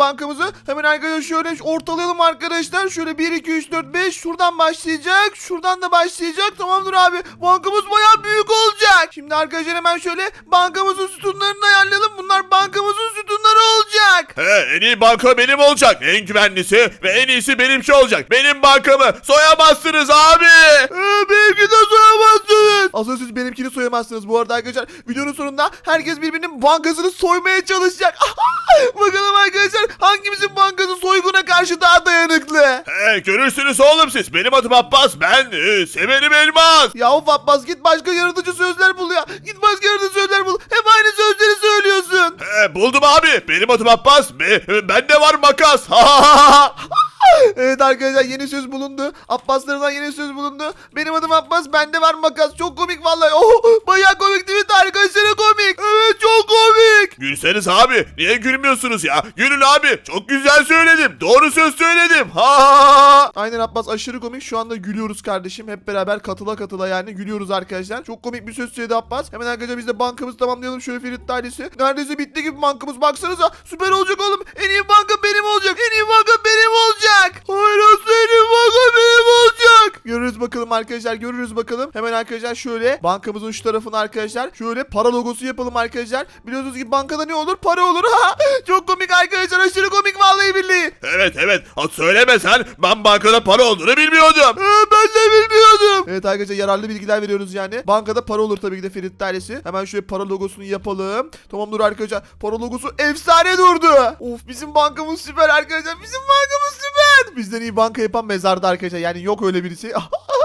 bankamızı. Hemen arkadaşlar şöyle ortalayalım arkadaşlar. Şöyle 1, 2, 3, 4, 5 şuradan başlayacak. Şuradan da başlayacak. Tamamdır abi. Bankamız bayağı büyük olacak. Şimdi arkadaşlar hemen şöyle bankamızın sütunlarını ayarlayalım. Bunlar bankamızın sütunları olacak. He, en iyi banka benim olacak. En güvenlisi ve en iyisi benimki olacak. Benim bankamı soyamazsınız abi. Ee, benimki de soyamazsınız. Aslında siz benimkini soyamazsınız bu arada arkadaşlar. Videonun sonunda herkes birbirinin bankasını soymaya çalışacak. Bakalım arkadaşlar hangimizin bankası soyguna karşı daha dayanıklı. He, görürsünüz oğlum siz. Benim adım Abbas. Ben e, severim elmas. Ya of Abbas git başka yaratıcı sözler bul ya. Git başka yaratıcı buldum abi. Benim adım Abbas. Be, bende var makas. evet arkadaşlar yeni söz bulundu. Abbaslarından yeni söz bulundu. Benim adım Abbas bende var makas. Çok komik vallahi. Oh, bayağı komik değil mi Tarık? Komik. Komik. Gülseniz abi. Niye gülmüyorsunuz ya? Gülün abi. Çok güzel söyledim. Doğru söz söyledim. Ha ha ha. Aynen Abbas aşırı komik. Şu anda gülüyoruz kardeşim. Hep beraber katıla katıla yani gülüyoruz arkadaşlar. Çok komik bir söz söyledi Abbas. Hemen arkadaşlar biz de bankamızı tamamlayalım şöyle Ferit ailesi. Neredeyse bitti gibi bankamız. Baksanıza süper olacak oğlum. En iyi banka benim olacak. En iyi banka benim olacak. Hayır iyi banka benim olacak. Görürüz bakalım arkadaşlar. Görürüz bakalım. Hemen arkadaşlar şöyle bankamızın şu tarafına arkadaşlar. Şöyle para logosu yapalım arkadaşlar. Biliyorsunuz ki bankada ne olur? Para olur. Çok komik arkadaşlar. Aşırı komik vallahi billahi. Evet evet. Söylemesen ben bankada para olduğunu bilmiyordum. Ee, ben de bilmiyordum. Evet arkadaşlar yararlı bilgiler veriyoruz yani. Bankada para olur tabii ki de Ferit ailesi. Hemen şöyle para logosunu yapalım. Tamam dur arkadaşlar. Para logosu efsane durdu. Of bizim bankamız süper arkadaşlar. Bizim bankamız. Bizden iyi banka yapan mezarda arkadaşlar. Yani yok öyle birisi.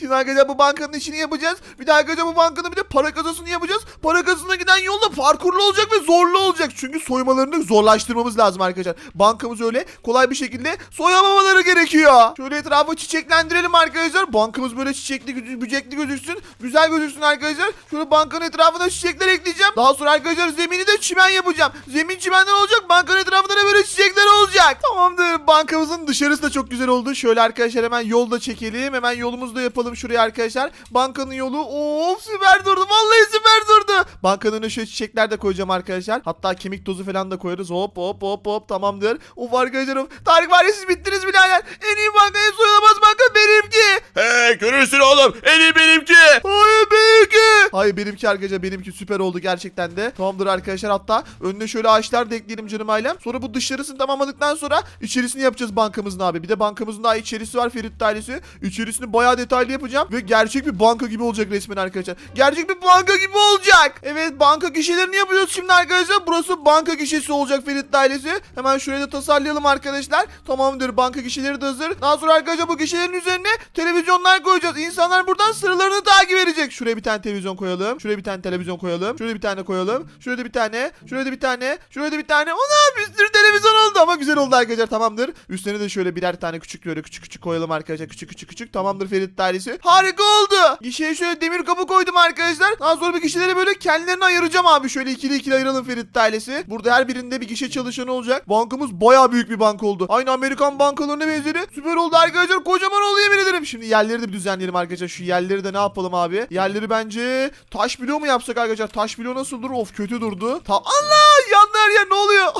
Şimdi arkadaşlar bu bankanın işini yapacağız. Bir de arkadaşlar bu bankanın bir de para kasasını yapacağız. Para kasasına giden yol da parkurlu olacak ve zorlu olacak. Çünkü soymalarını zorlaştırmamız lazım arkadaşlar. Bankamız öyle kolay bir şekilde soyamamaları gerekiyor. Şöyle etrafı çiçeklendirelim arkadaşlar. Bankamız böyle çiçekli, bücekli gözüksün. Güzel gözüksün arkadaşlar. Şöyle bankanın etrafına çiçekler ekleyeceğim. Daha sonra arkadaşlar zemini de çimen yapacağım. Zemin çimenden olacak. Bankanın etrafında da böyle çiçekler olacak. Tamamdır. Bankamızın dışarısı da çok güzel oldu. Şöyle arkadaşlar hemen yol da çekelim. Hemen yolumuzu da yapalım şuraya arkadaşlar. Bankanın yolu. Of süper durdu. Vallahi süper durdu. Bankanın önüne şöyle çiçekler de koyacağım arkadaşlar. Hatta kemik tozu falan da koyarız. Hop hop hop hop tamamdır. Of arkadaşlar of. Tarık var ya siz bittiniz birader. En iyi banka en soyulamaz banka benimki. He görürsün oğlum. En iyi benimki. Hayır benimki. Hayır benimki arkadaşlar benimki süper oldu gerçekten de. Tamamdır arkadaşlar hatta önüne şöyle ağaçlar da ekleyelim canım ailem. Sonra bu dışarısını tamamladıktan sonra içerisini yapacağız bankamızın abi. Bir de bankamızın daha içerisi var Ferit ailesi. İçerisini bayağı detaylı yapacağım ve gerçek bir banka gibi olacak resmen arkadaşlar. Gerçek bir banka gibi olacak. Evet banka gişelerini yapıyoruz şimdi arkadaşlar. Burası banka gişesi olacak Ferit ailesi. Hemen şuraya da tasarlayalım arkadaşlar. Tamamdır banka gişeleri de hazır. Daha sonra arkadaşlar bu gişelerin üzerine televizyonlar koyacağız. İnsanlar buradan sıralarını takip edecek. Şuraya bir tane televizyon koyalım. Şuraya bir tane televizyon koyalım. Şuraya bir tane koyalım. Şuraya da bir tane. Şuraya da bir tane. Şuraya da bir tane. Ona bir sürü televizyon oldu ama güzel oldu arkadaşlar tamamdır. Üstlerine de şöyle birer tane küçük böyle küçük küçük koyalım arkadaşlar. Küçük küçük küçük. Tamamdır Ferit dairesi. Harika oldu. Gişeye şöyle demir kapı koydum arkadaşlar. Daha sonra bir gişeleri böyle kendilerine ayıracağım abi. Şöyle ikili ikili ayıralım Ferit ailesi. Burada her birinde bir gişe çalışanı olacak. Bankamız baya büyük bir banka oldu. Aynı Amerikan bankalarına benzeri. Süper oldu arkadaşlar. Kocaman oldu yemin ederim. Şimdi yerleri de bir düzenleyelim arkadaşlar. Şu yerleri de ne yapalım abi? Yerleri bence taş bloğu mu yapsak arkadaşlar? Taş bloğu nasıl durur? Of kötü durdu. Ta Allah yandı her ne oluyor?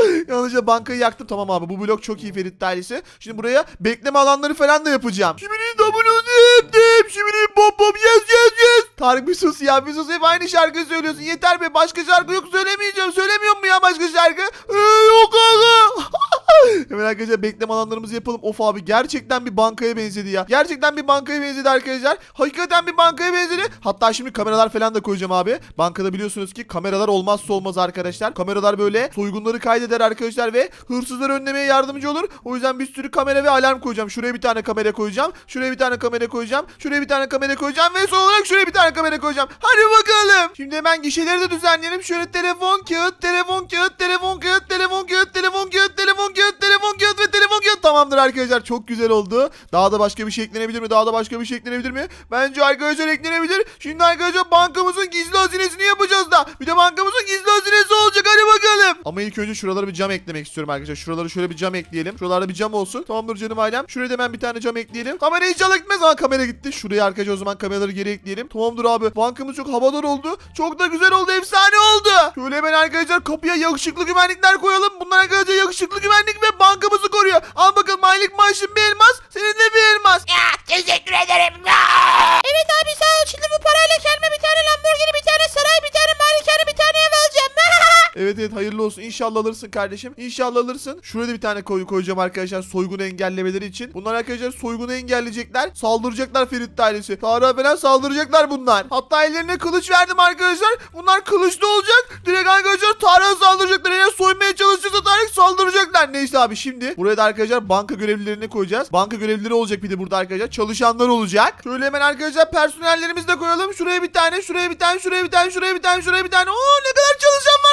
Yanlışlıkla bankayı yaktım. Tamam abi bu blok çok iyi Ferit ailesi. Şimdi buraya bekleme alanları falan da yapacağım. Şimdi Şimdi bop bop yes yes. Tarık bir sus ya bir sus hep aynı şarkıyı söylüyorsun. Yeter be başka şarkı yok söylemeyeceğim. Söylemiyor mu ya başka şarkı? Ee, yok aga. Hemen arkadaşlar bekleme alanlarımızı yapalım. Of abi gerçekten bir bankaya benzedi ya. Gerçekten bir bankaya benzedi arkadaşlar. Hakikaten bir bankaya benzedi. Hatta şimdi kameralar falan da koyacağım abi. Bankada biliyorsunuz ki kameralar olmazsa olmaz arkadaşlar. Kameralar böyle soygunları kaydeder arkadaşlar ve hırsızları önlemeye yardımcı olur. O yüzden bir sürü kamera ve alarm koyacağım. Şuraya bir tane kamera koyacağım. Şuraya bir tane kamera koyacağım. Şuraya bir tane kamera koyacağım ve son olarak şuraya bir tane kamera koyacağım. Hadi bakalım. Şimdi hemen gişeleri de düzenleyelim. Şöyle telefon kağıt, telefon kağıt, telefon kağıt, telefon kağıt, telefon kağıt, telefon kağıt, ve telefon kağıt. Tamamdır arkadaşlar. Çok güzel oldu. Daha da başka bir şey eklenebilir mi? Daha da başka bir şey eklenebilir mi? Bence arkadaşlar eklenebilir. Şimdi arkadaşlar bankamızın gizli hazinesini yapacağız da. Bir de bankamızın gizli hazinesi olacak. Hadi bakalım. Ama ilk önce şuralara bir cam eklemek istiyorum arkadaşlar. Şuralara şöyle bir cam ekleyelim. Şuralarda bir cam olsun. Tamamdır canım ailem. Şuraya da hemen bir tane cam ekleyelim. Kamera inşallah gitmez ama kamera gitti. Şuraya arkadaşlar o zaman kameraları geri ekleyelim. Tamamdır abi. Bankamız çok havadar oldu. Çok da güzel oldu. Efsane oldu. Şöyle hemen arkadaşlar kapıya yakışıklı güvenlikler koyalım. Bunlar arkadaşlar yakışıklı güvenlik ve bankamızı koruyor. Al bakalım aylık maaşın bir elmas. Senin de bir elmas. Ya teşekkür ederim. Evet abi sağ Evet evet hayırlı olsun. İnşallah alırsın kardeşim. İnşallah alırsın. Şuraya da bir tane koy koyacağım arkadaşlar soygunu engellemeleri için. Bunlar arkadaşlar soygunu engelleyecekler. Saldıracaklar Ferit ailesi. Tarık'a falan saldıracaklar bunlar. Hatta ellerine kılıç verdim arkadaşlar. Bunlar kılıçlı olacak. Direkt arkadaşlar Tarık'a saldıracaklar. Eğer soymaya çalışırsa Tarık saldıracaklar. Neyse abi şimdi buraya da arkadaşlar banka görevlilerini koyacağız. Banka görevlileri olacak bir de burada arkadaşlar. Çalışanlar olacak. Şöyle hemen arkadaşlar personellerimizi de koyalım. Şuraya bir tane, şuraya bir tane, şuraya bir tane, şuraya bir tane, şuraya bir tane. Oo ne kadar çalışan var.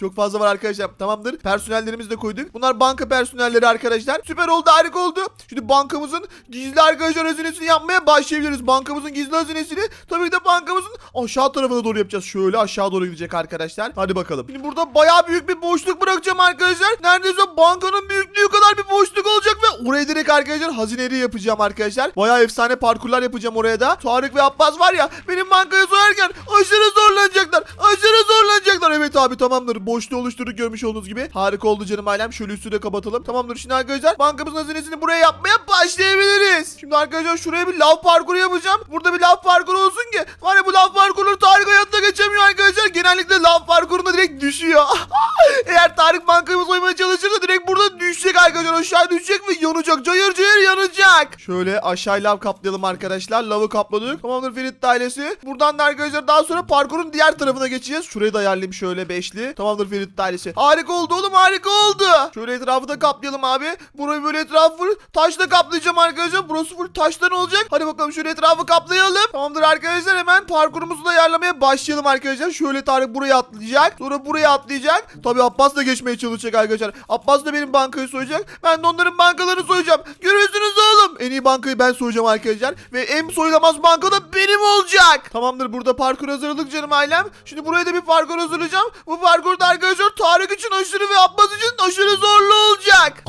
Çok fazla var arkadaşlar. Tamamdır. Personellerimizi de koyduk. Bunlar banka personelleri arkadaşlar. Süper oldu, harika oldu. Şimdi bankamızın gizli arkadaşlar hazinesini yapmaya başlayabiliriz. Bankamızın gizli hazinesini tabii ki de bankamızın aşağı tarafına doğru yapacağız. Şöyle aşağı doğru gidecek arkadaşlar. Hadi bakalım. Şimdi burada bayağı büyük bir boşluk bırakacağım arkadaşlar. Neredeyse bankanın büyüklüğü kadar bir boşluk olacak ve oraya direkt arkadaşlar hazineleri yapacağım arkadaşlar. Bayağı efsane parkurlar yapacağım oraya da. Tarık ve Abbas var ya benim bankayı soyarken aşırı zorlanacaklar. Aşırı zorlanacaklar. Evet abi tamamdır. Boşluğu oluşturduk görmüş olduğunuz gibi. Harika oldu canım ailem. Şöyle üstü de kapatalım. Tamamdır şimdi arkadaşlar bankamızın hazinesini buraya yapmaya başlayabiliriz. Şimdi arkadaşlar şuraya bir lav parkuru yapacağım. Burada bir lav parkuru olsun ki. Var ya bu lav parkurları Tarık hayatta geçemiyor arkadaşlar. Genellikle lav parkurunda direkt düşüyor. Eğer Tarık bankamı soymaya çalışırsa direkt burada düşecek arkadaşlar. Aşağı düşecek ve yanacak. Cayır cayır yanacak. Şöyle aşağı lav kaplayalım arkadaşlar. Lavı kapladık. Tamamdır Ferit ailesi. Buradan da arkadaşlar daha sonra parkurun diğer tarafına geçeceğiz. Şurayı da ayarlayayım şöyle beşli. Tamamdır Ferit ailesi. Harika oldu oğlum harika oldu. Şöyle etrafı da kaplayalım abi. Burayı böyle etrafı taşla kaplayacağım arkadaşlar. Burası full taştan olacak. Hadi bakalım şöyle etrafı kaplayalım. Tamamdır arkadaşlar hemen parkurumuzu da ayarlamaya başlayalım arkadaşlar. Şöyle Tarık buraya atlayacak. Sonra buraya atlayacak. Tabii Abbas da geçmeye çalışacak arkadaşlar. Abbas da benim bankayı soyacak. Ben de onların bankalarını soyacağım. Görürsünüz oğlum. En iyi bankayı ben soyacağım arkadaşlar. Ve en soyulamaz banka da benim olacak. Tamamdır burada parkur hazırladık canım ailem. Şimdi buraya da bir parkur hazırlayacağım. Bu parkurda arkadaşlar Tarık için aşırı ve Abbas için aşırı zorlu olacak.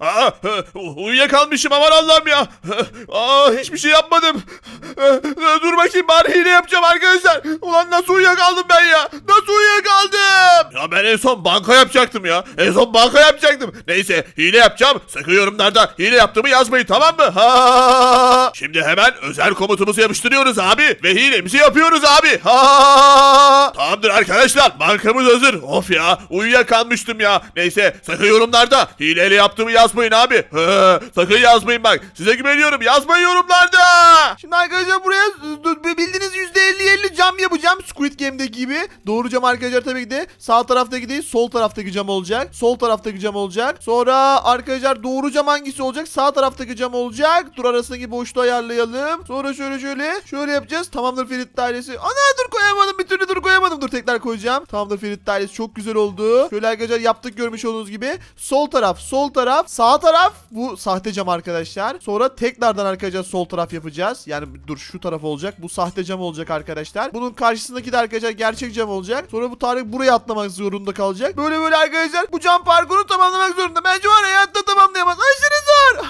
Aa, uyuyakalmışım aman Allah'ım ya. Aa, hiçbir şey yapmadım. Dur bakayım bari hile yapacağım arkadaşlar. Ulan nasıl uyuyakaldım ben ya? Nasıl uyuyakaldım? Ya ben en son banka yapacaktım ya. En son banka yapacaktım. Neyse hile yapacağım. Sakın yorumlarda hile yaptığımı yazmayın tamam mı? Ha! Şimdi hemen özel komutumuzu yapıştırıyoruz abi. Ve hilemizi yapıyoruz abi. Ha! Tamamdır arkadaşlar bankamız hazır. Of ya uyuyakalmıştım ya. Neyse sakın yorumlarda hileyle yaptığımı yazmayın abi. Ha, sakın yazmayın bak. Size güveniyorum yazmayın yorumlarda. Şimdi arkadaşlar buraya bildiğiniz %50-50 cam yapacağım. Squid Game'deki gibi. Doğru cam arkadaşlar tabii ki de sağ taraftaki değil sol taraftaki cam olacak. Sol taraftaki cam olacak. Sonra arkadaşlar doğru cam hangisi olacak? Sağ taraftaki cam olacak. Dur arasındaki boşluğu ayarlayalım. Sonra şöyle şöyle şöyle yapacağız. Tamamdır Ferit dairesi. Ana dur koyamadım bir türlü dur koyamadım. Dur tekrar koyacağım. Tamamdır Ferit dairesi çok güzel oldu. Şöyle arkadaşlar yaptık görmüş olduğunuz gibi. Sol taraf sol taraf sağ taraf bu sahte cam arkadaşlar. Sonra tekrardan arkadaşlar sol taraf yapacağız. Yani dur şu taraf olacak. Bu sahte cam olacak arkadaşlar. Bunun karşısındaki de arkadaşlar gerçek cam olacak. Sonra bu Tarık buraya atlamak zorunda kalacak. Böyle böyle arkadaşlar bu cam parkuru tamamlamak zorunda. Bence var ya hayatta tamamlayamaz. Aşırı zor.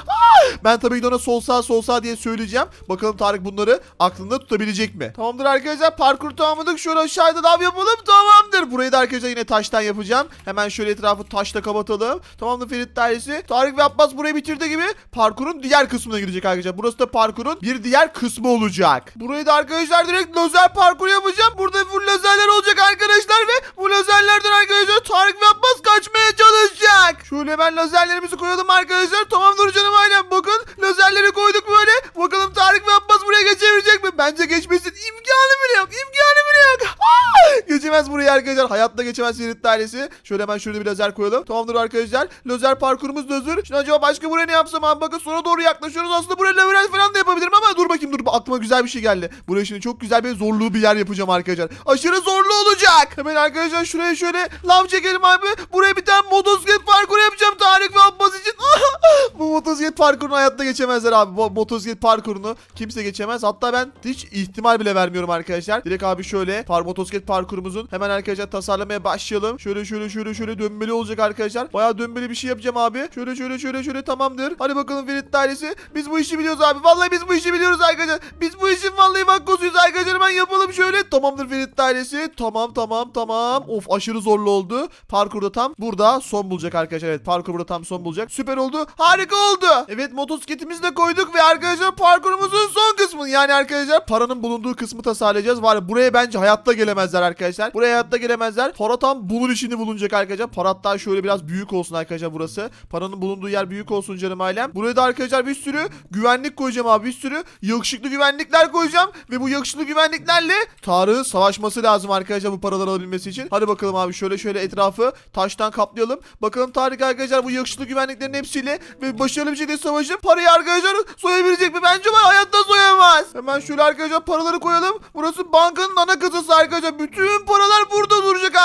ben tabii ki ona sol sağ sol sağ diye söyleyeceğim. Bakalım Tarık bunları aklında tutabilecek mi? Tamamdır arkadaşlar parkuru tamamladık. Şöyle aşağıda lav yapalım. Tamamdır. Burayı da arkadaşlar yine taştan yapacağım. Hemen şöyle etrafı taşla kapatalım. Tamamdır Ferit dairesi. Tarık ve Abbas burayı bitirdi gibi parkurun diğer kısmına girecek arkadaşlar. Burası da parkurun bir diğer kısmı olacak. Burayı da arkadaşlar direkt lazer parkur yapacağım. Burada full lazerler olacak arkadaşlar ve bu lazerlerden arkadaşlar Tarık ve Abbas kaçmaya çalışacak. Şöyle hemen lazerlerimizi koyalım arkadaşlar. Tamamdır canım ailem. Bakın lazerleri koyduk böyle. Bakalım Tarık ve Abbas buraya geçebilecek mi? Bence geçmesin. İmkanı bile yok. İmkanı bile yok. Geçemez buraya arkadaşlar. Hayatta geçemez Ferit dairesi. Şöyle hemen şurada bir lazer koyalım. Tamamdır arkadaşlar. Lazer parkurumuz da. Şimdi acaba başka buraya ne yapsam abi? Bakın sona doğru yaklaşıyoruz. Aslında buraya labirent falan da yapabilirim ama dur bakayım dur. Aklıma güzel bir şey geldi. Buraya şimdi çok güzel bir zorluğu bir yer yapacağım arkadaşlar. Aşırı zorlu olacak. Hemen arkadaşlar şuraya şöyle lav çekelim abi. Buraya bir tane motosiklet parkuru yapacağım Tarık ve Abbas için. Bu motosiklet parkurunu hayatta geçemezler abi. Bu motosiklet parkurunu kimse geçemez. Hatta ben hiç ihtimal bile vermiyorum arkadaşlar. Direkt abi şöyle par motosiklet parkurumuzun Hemen arkadaşlar tasarlamaya başlayalım. Şöyle şöyle şöyle şöyle dönmeli olacak arkadaşlar. Bayağı dönmeli bir şey yapacağım abi. Şöyle şöyle şöyle şöyle tamamdır. Hadi bakalım Ferit ailesi. Biz bu işi biliyoruz abi. Vallahi biz bu işi biliyoruz arkadaşlar. Biz bu işin vallahi makkosuyuz arkadaşlar. Hemen yapalım şöyle. Tamamdır Ferit ailesi. Tamam tamam tamam. Of aşırı zorlu oldu. Parkurda tam burada son bulacak arkadaşlar. Evet parkur burada tam son bulacak. Süper oldu. Harika oldu. Evet motosikletimizi de koyduk ve arkadaşlar parkurumuzun son kısmı. Yani arkadaşlar paranın bulunduğu kısmı tasarlayacağız. Var ya buraya bence hayatta gelemezler arkadaşlar. Buraya hayatta gelemezler. Para tam bunun içinde bulunacak arkadaşlar. Para hatta şöyle biraz büyük olsun arkadaşlar burası. Paranın bulunduğu yer büyük olsun canım ailem. Buraya da arkadaşlar bir sürü güvenlik koyacağım abi. Bir sürü yakışıklı güvenlikler koyacağım. Ve bu yakışıklı güvenliklerle Tarık'ın savaşması lazım arkadaşlar bu paraları alabilmesi için. Hadi bakalım abi şöyle şöyle etrafı taştan kaplayalım. Bakalım Tarık arkadaşlar bu yakışıklı güvenliklerin hepsiyle ve başarılı bir şekilde savaşıp parayı arkadaşlar soyabilecek mi? Bence var hayatta soyamaz. Hemen şöyle arkadaşlar paraları koyalım. Burası bankanın ana kasası arkadaşlar. Bütün paralar burada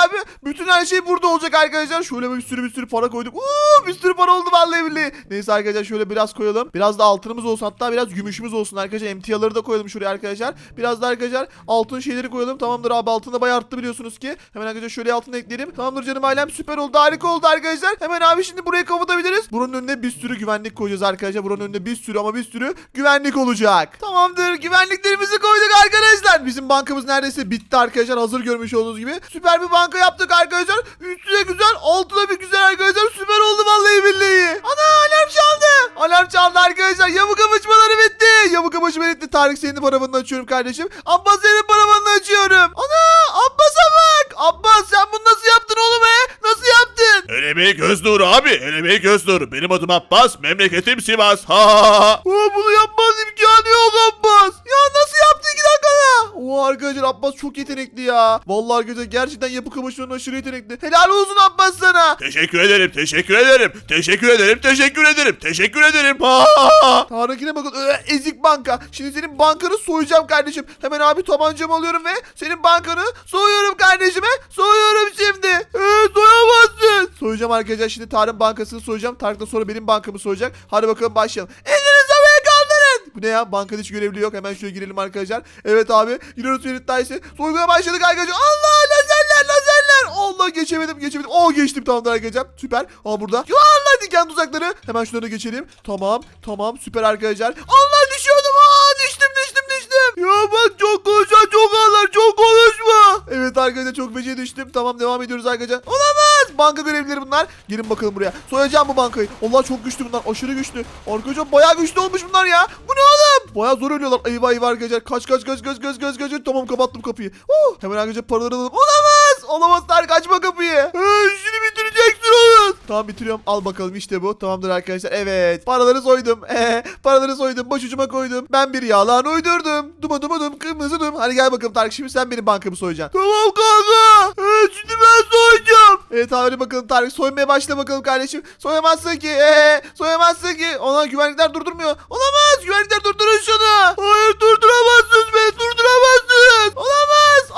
abi. Bütün her şey burada olacak arkadaşlar. Şöyle bir sürü bir sürü para koyduk. Uuu bir sürü para oldu vallahi billahi. Neyse arkadaşlar şöyle biraz koyalım. Biraz da altınımız olsun. Hatta biraz gümüşümüz olsun arkadaşlar. Emtiaları da koyalım şuraya arkadaşlar. Biraz da arkadaşlar altın şeyleri koyalım. Tamamdır abi altın da bayağı arttı biliyorsunuz ki. Hemen arkadaşlar şöyle altın ekleyelim. Tamamdır canım ailem süper oldu. Harika oldu arkadaşlar. Hemen abi şimdi burayı kapatabiliriz. Buranın önüne bir sürü güvenlik koyacağız arkadaşlar. Buranın önünde bir sürü ama bir sürü güvenlik olacak. Tamamdır. Güvenliklerimizi koyduk arkadaşlar. Bizim bankamız neredeyse bitti arkadaşlar. Hazır görmüş olduğunuz gibi. Süper bir banka yaptık arkadaşlar. Üstüne güzel, altına bir güzel arkadaşlar. Süper oldu vallahi billahi. Ana alarm çaldı. Alarm çaldı arkadaşlar. Yamuk kapışmaları bitti. Yamuk kapışma bitti. Tarık senin paravanını açıyorum kardeşim. Abbas senin paravanını açıyorum. Ana Abbas'a bak. Abbas sen bunu nasıl yaptın oğlum he? Nasıl yaptın? Elemeyi göz nuru abi. Elemeyi göz nuru. Benim adım Abbas. Memleketim Sivas. Ha ha ha. Aa, bunu yapmaz imkanı yok Abbas. Ya Oo arkadaşlar Abbas çok yetenekli ya. Vallahi arkadaşlar gerçekten yapı kapışmanın aşırı yetenekli. Helal olsun Abbas sana. Teşekkür ederim. Teşekkür ederim. Teşekkür ederim. Teşekkür ederim. Teşekkür ederim. Tarık'ine bakın Ee, ezik banka. Şimdi senin bankanı soyacağım kardeşim. Hemen abi tabancamı alıyorum ve senin bankanı soyuyorum kardeşime. Soyuyorum şimdi. Ee, soyamazsın. Soyacağım arkadaşlar şimdi Tarık'ın bankasını soyacağım. Tarık da sonra benim bankamı soyacak. Hadi bakalım başlayalım. Kaldırın. Bu ne ya? Bankada hiç görevli yok. Hemen şöyle girelim arkadaşlar. Evet abi. Giriyoruz Ferit Daysi. Soyguna başladık arkadaşlar. Allah lazerler lazerler. Allah geçemedim geçemedim. Oo geçtim tamamdır arkadaşlar. Süper. Aa burada. Allah diken tuzakları. Hemen şunları geçelim. Tamam. Tamam. Süper arkadaşlar. Allah düşüyordum. Aa düştüm düştüm düştüm. Ya bak çok konuşma çok ağlar çok konuşma. Evet arkadaşlar çok feci düştüm. Tamam devam ediyoruz arkadaşlar. Olamaz. Banka görevlileri bunlar. Gelin bakalım buraya. Soyacağım bu bankayı. Allah çok güçlü bunlar. Aşırı güçlü. Arkadaşlar bayağı güçlü olmuş bunlar ya. Bu ne oğlum? Bayağı zor ölüyorlar. Eyvah eyvah arkadaşlar. Kaç kaç kaç kaç kaç kaç kaç. Tamam kapattım kapıyı. Oh, hemen arkadaşlar paraları alalım. Olamaz. Olamaz Tarık açma kapıyı. Ee, işini bitireceksin oğlum. Tamam bitiriyorum. Al bakalım işte bu. Tamamdır arkadaşlar. Evet. Paraları soydum. Paraları soydum. Başucuma koydum. Ben bir yalan uydurdum. Duma duma dum kırmızı dum. Hadi gel bakalım Tarık. Şimdi sen benim bankamı soyacaksın. Tamam kanka. Evet şimdi ben soyacağım. Evet hadi bakalım Tarık. Soymaya başla bakalım kardeşim. Soyamazsın ki. Ee, soyamazsın ki. Ona güvenlikler durdurmuyor. Olamaz. Güvenlikler durdurun şunu. Hayır durduramazsınız beni. Durduramazsınız.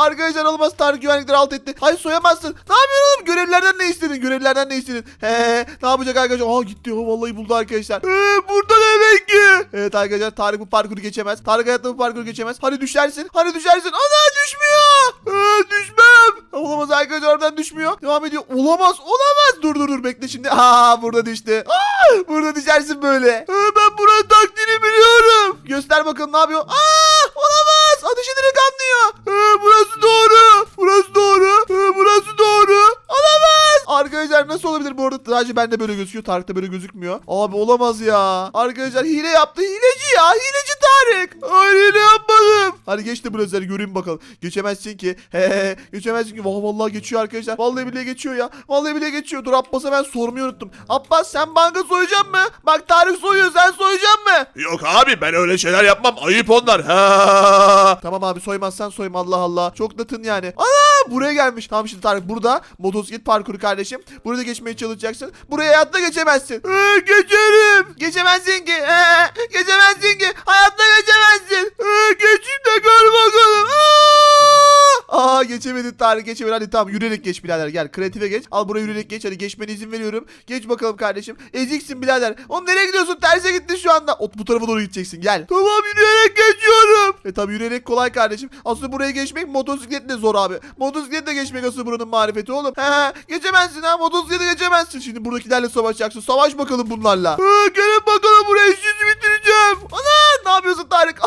Arkadaşlar olmaz. Tarık güvenlikleri alt etti. Hayır soyamazsın. Ne yapıyorsun oğlum? Görevlerden ne istedin? Görevlerden ne istedin? He, ne yapacak arkadaşlar? Aa gitti. Oh, vallahi buldu arkadaşlar. Ee, burada demek ki. Evet arkadaşlar Tarık bu parkuru geçemez. Tarık hayatta bu parkuru geçemez. Hadi düşersin. Hadi düşersin. Ana düşmüyor. Ee, düşmem. Olamaz arkadaşlar oradan düşmüyor. Devam ediyor. Olamaz. Olamaz. Dur dur dur bekle şimdi. Aa burada düştü. Aa, burada düşersin böyle. Ee, ben buranın taktiğini biliyorum. Göster bakalım ne yapıyor. Aa olamaz. Ateş ederek anlıyor. Ee, burası doğru. Burası doğru. Ee, burası doğru. Olamaz. Arkadaşlar nasıl olabilir bu arada? Sadece bende böyle gözüküyor. Tarık'ta böyle gözükmüyor. Abi olamaz ya. Arkadaşlar hile yaptı. Hileci ya. Hileci Tarık. Hayır hile yapmadım. Hadi geç de bu lazeri göreyim bakalım. Geçemezsin ki. He he. Geçemezsin ki. Vallahi, vallahi geçiyor arkadaşlar. Vallahi bile geçiyor ya. Vallahi bile geçiyor. Dur Abbas'a ben sormayı unuttum. Abbas sen banka soyacaksın mı? Bak Tarık soyuyor. Sen soyacaksın mı? Yok abi ben öyle şeyler yapmam. Ayıp onlar. Ha. Tamam abi soymazsan soyma Allah Allah. Çok natın yani. Ana buraya gelmiş. Tamam şimdi Tarık burada motosiklet parkuru kardeşim. Burada geçmeye çalışacaksın. Buraya hayatta geçemezsin. Ee, geçerim. Geçemezsin ki. Ee, geçemezsin ki. Hayatta geçemezsin. Ee, geçeyim de gör bakalım. Aa! Aa geçemedin Tarık geçemedin. Hadi tamam yürüyerek geç birader gel. Kreatife geç. Al buraya yürüyerek geç. Hadi geçmene izin veriyorum. Geç bakalım kardeşim. Eziksin birader. Oğlum nereye gidiyorsun? Terse gittin şu anda. Ot bu tarafa doğru gideceksin. Gel. Tamam yürüyerek geçiyorum. E tabi yürüyerek kolay kardeşim. Aslında buraya geçmek motosikletle zor abi. Motosikletle geçmek asıl buranın marifeti oğlum. He he. Geçemezsin ha. Motosikletle geçemezsin. Şimdi buradakilerle savaşacaksın. Savaş bakalım bunlarla. Gelin bakalım buraya. İşinizi bitireceğim. Ana ne yapıyorsun Tarık?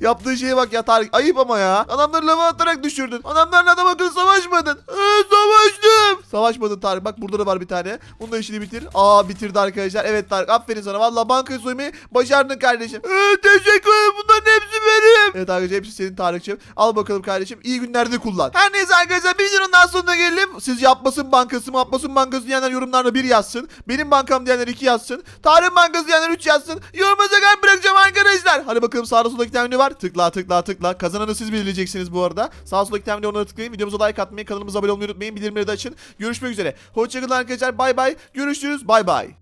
Yaptığı şeye bak ya Tarık. Ayıp ama ya. Adamları lava atarak düşürdün. Adamlarla adam akıllı savaşmadın. Ee, savaştım. Savaşmadın Tarık. Bak burada da var bir tane. Bunu da işini bitir. Aa bitirdi arkadaşlar. Evet Tarık aferin sana. Valla bankayı soymayı başardın kardeşim. Ee, teşekkür ederim. Bunların hepsi benim. Evet arkadaşlar hepsi senin Tarık'cığım. Al bakalım kardeşim. İyi günlerde kullan. Her neyse arkadaşlar bir videonun daha sonuna gelelim. Siz yapmasın bankası mı yapmasın bankası diyenler yorumlarda bir yazsın. Benim bankam diyenler iki yazsın. Tarık bankası diyenler üç yazsın. Yorumunuza kalp bırakacağım arkadaşlar. Hadi bakalım sağda solda iki tane video var. Tıkla tıkla tıkla. Kazananı siz belirleyeceksiniz bu arada. Sağ solda iki tane video onlara tıklayın. Videomuza like atmayı, kanalımıza abone olmayı unutmayın. Bildirimleri de açın. Görüşmek üzere. Hoşçakalın arkadaşlar. Bay bay. Görüşürüz. Bay bay.